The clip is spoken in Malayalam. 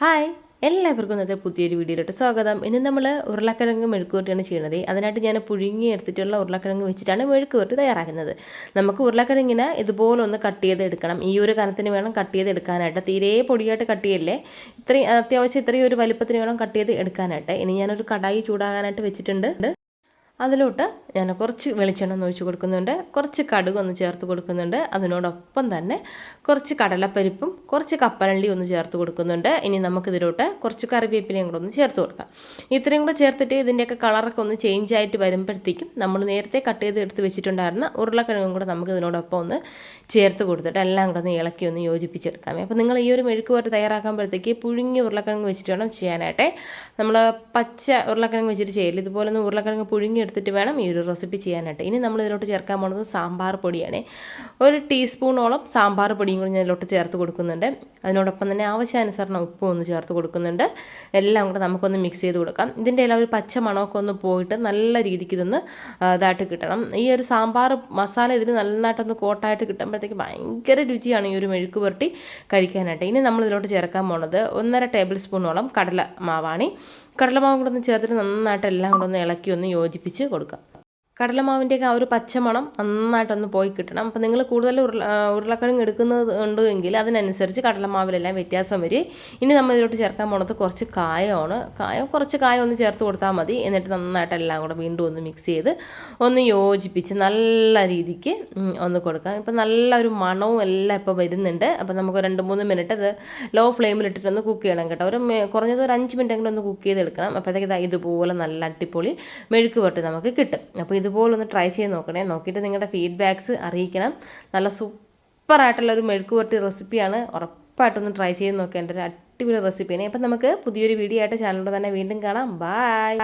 ഹായ് എല്ലാവർക്കും ഇന്നത്തെ പുതിയൊരു വീഡിയോയിലോട്ട് സ്വാഗതം. ഇന്ന് നമ്മൾ ഉരുളക്കിഴങ്ങ് മെഴുക്കുവരട്ടിയാണ് ചെയ്യുന്നത്. അതിനായിട്ട് ഞാൻ പുഴുങ്ങി എടുത്തിട്ടുള്ള ഉരുളക്കിഴങ്ങ് വെച്ചിട്ടാണ് മെഴുക്കുവരട്ടി തയ്യാറാക്കുന്നത്. നമുക്ക് ഉരുളക്കിഴങ്ങിനെ ഇതുപോലെ ഒന്ന് കട്ട് ചെയ്ത് എടുക്കണം ഈ ഒരു കനത്തിന് വേണം കട്ട് ചെയ്ത് എടുക്കാനായിട്ട് തീരെ പൊടിയായിട്ട് കട്ട് ചെയ്യല്ലേ? ഇത്രയും അത്യാവശ്യം ഇത്രയും ഒരു വലുപ്പത്തിന് വേണം കട്ട് ചെയ്ത് എടുക്കാനായിട്ട്. ഇനി ഞാനൊരു കടായി ചൂടാകാനായിട്ട് വെച്ചിട്ടുണ്ട്. അതിലോട്ട് ഞാൻ കുറച്ച് വെളിച്ചെണ്ണ ഒന്ന് ഒഴിച്ച് കൊടുക്കുന്നുണ്ട്. കുറച്ച് കടുക് ഒന്ന് ചേർത്ത് കൊടുക്കുന്നുണ്ട്. അതിനോടൊപ്പം തന്നെ കുറച്ച് കടലപ്പരിപ്പും കുറച്ച് കപ്പലണ്ടി ഒന്ന് ചേർത്ത് കൊടുക്കുന്നുണ്ട്. ഇനി നമുക്കിതിലോട്ട് കുറച്ച് കറിവേപ്പിലയും കൂടെ ഒന്ന് ചേർത്ത് കൊടുക്കാം. ഇത്രയും കൂടെ ചേർത്തിട്ട് ഇതിന്റെയൊക്കെ കളറൊക്കെ ഒന്ന് ചേഞ്ച് ആയിട്ട് വരുമ്പോഴത്തേക്കും നമ്മൾ നേരത്തെ കട്ട് ചെയ്ത് എടുത്ത് വെച്ചിട്ടുണ്ടായിരുന്ന ഉരുളക്കിഴങ്ങും കൂടെ നമുക്ക് ഇതിനോടൊപ്പം ഒന്ന് ചേർത്ത് കൊടുത്തിട്ട് എല്ലാം കൂടെ ഒന്ന് ഇളക്കി ഒന്ന് യോജിപ്പിച്ചെടുക്കാം അപ്പോൾ നിങ്ങൾ ഈ ഒരു മെഴുക്ക് പോയിട്ട് തയ്യാറാക്കുമ്പോഴത്തേക്ക് പുഴുങ്ങി ഉരുളക്കിഴങ്ങ് വെച്ചിട്ട് വേണം ചെയ്യാനായിട്ടേ. നമ്മൾ പച്ച ഉരുളക്കിഴങ്ങ് വെച്ചിട്ട് ചെയ്യില്ല. ഇതുപോലെ ഒന്ന് ഉരുളക്കിഴങ്ങ് പുഴുങ്ങി എടുത്തിട്ട് വേണം ഈ ഒരു റെസിപ്പി ചെയ്യാനായിട്ട്. ഇനി നമ്മൾ ഇതിലോട്ട് ചേർക്കാൻ പോകുന്നത് സാമ്പാർ പൊടിയാണ്. ഒരു ടീസ്പൂണോളം സാമ്പാർ പൊടിയും കൂടി ഞാൻ ഇതിലോട്ട് ചേർത്ത് കൊടുക്കുന്നുണ്ട്. അതിനോടൊപ്പം തന്നെ ആവശ്യാനുസരണം ഉപ്പും ഒന്ന് ചേർത്ത് കൊടുക്കുന്നുണ്ട്. എല്ലാം കൂടെ നമുക്കൊന്ന് മിക്സ് ചെയ്ത് കൊടുക്കാം. ഇതിന്റെ എല്ലാം ഒരു പച്ച മണമൊക്കെ ഒന്ന് പോയിട്ട് നല്ല രീതിക്ക് ഇതൊന്ന് ഇതായിട്ട് കിട്ടണം. ഈ ഒരു സാമ്പാർ മസാല ഇതിൽ നന്നായിട്ടൊന്ന് കോട്ടായിട്ട് കിട്ടുമ്പോഴത്തേക്ക് ഭയങ്കര രുചിയാണ് ഈ ഒരു മെഴുക്ക് പുരട്ടി കഴിക്കാനായിട്ട്. ഇനി നമ്മൾ ഇതിലോട്ട് ചേർക്കാൻ പോണത് ഒന്നര ടേബിൾ സ്പൂണോളം കടല മാവാണ് കടലമാവും കൂടെ ഒന്ന് ചേർത്തിട്ട് നന്നായിട്ട് എല്ലാം കൂടെ ഒന്ന് ഇളക്കി ഒന്ന് യോജിപ്പിച്ച് കൊടുക്കാം. കടലമാവിന്റെയൊക്കെ ആ ഒരു പച്ചമണം നന്നായിട്ടൊന്ന് പോയി കിട്ടണം. അപ്പോൾ നിങ്ങൾ കൂടുതൽ ഉരുള ഉരുളക്കിഴങ്ങ് എടുക്കുന്നത് ഉണ്ട് എങ്കിൽ അതിനനുസരിച്ച് കടലമാവിലെല്ലാം വ്യത്യാസം വരും. ഇനി നമ്മൾ ഇതിലോട്ട് ചേർക്കാൻ പോണത് കുറച്ച് കായമാണ്. കായം കുറച്ച് കായം ഒന്ന് ചേർത്ത് കൊടുത്താൽ മതി. എന്നിട്ട് നന്നായിട്ട് എല്ലാം കൂടെ വീണ്ടും ഒന്ന് മിക്സ് ചെയ്ത് ഒന്ന് യോജിപ്പിച്ച് നല്ല രീതിക്ക് ഒന്ന് കൊടുക്കാം. ഇപ്പം നല്ല ഒരു മണവും എല്ലാം ഇപ്പോൾ വരുന്നുണ്ട്. അപ്പോൾ നമുക്ക് രണ്ട് മൂന്ന് മിനിറ്റ് അത് ലോ ഫ്ലെയിമിൽ ഇട്ടിട്ടൊന്ന് കുക്ക് ചെയ്യണം കേട്ടോ. ഒരു കുറഞ്ഞത് ഒരു അഞ്ച് മിനിറ്റ് എങ്കിലും ഒന്ന് കുക്ക് ചെയ്തെടുക്കണം. അപ്പോഴത്തേക്ക് ഇതുപോലെ നല്ല അടിപൊളി മെഴുക്ക് പൊട്ട് നമുക്ക് കിട്ടും. അപ്പോൾ ഇതുപോലെ ഒന്ന് ട്രൈ ചെയ്ത് നോക്കണേ. നോക്കിയിട്ട് നിങ്ങളുടെ ഫീഡ്ബാക്ക്സ് അറിയിക്കണം. നല്ല സൂപ്പറായിട്ടുള്ളൊരു മെഴുക്ക് പുരട്ടി റെസിപ്പിയാണ് ഉറപ്പായിട്ടൊന്ന് ട്രൈ ചെയ്ത് നോക്കേണ്ട ഒരു അടിപൊളി റെസിപ്പിയാണ് അപ്പം നമുക്ക് പുതിയൊരു വീഡിയോ ആയിട്ട് ചാനലിലൂടെ തന്നെ വീണ്ടും കാണാം. ബായ്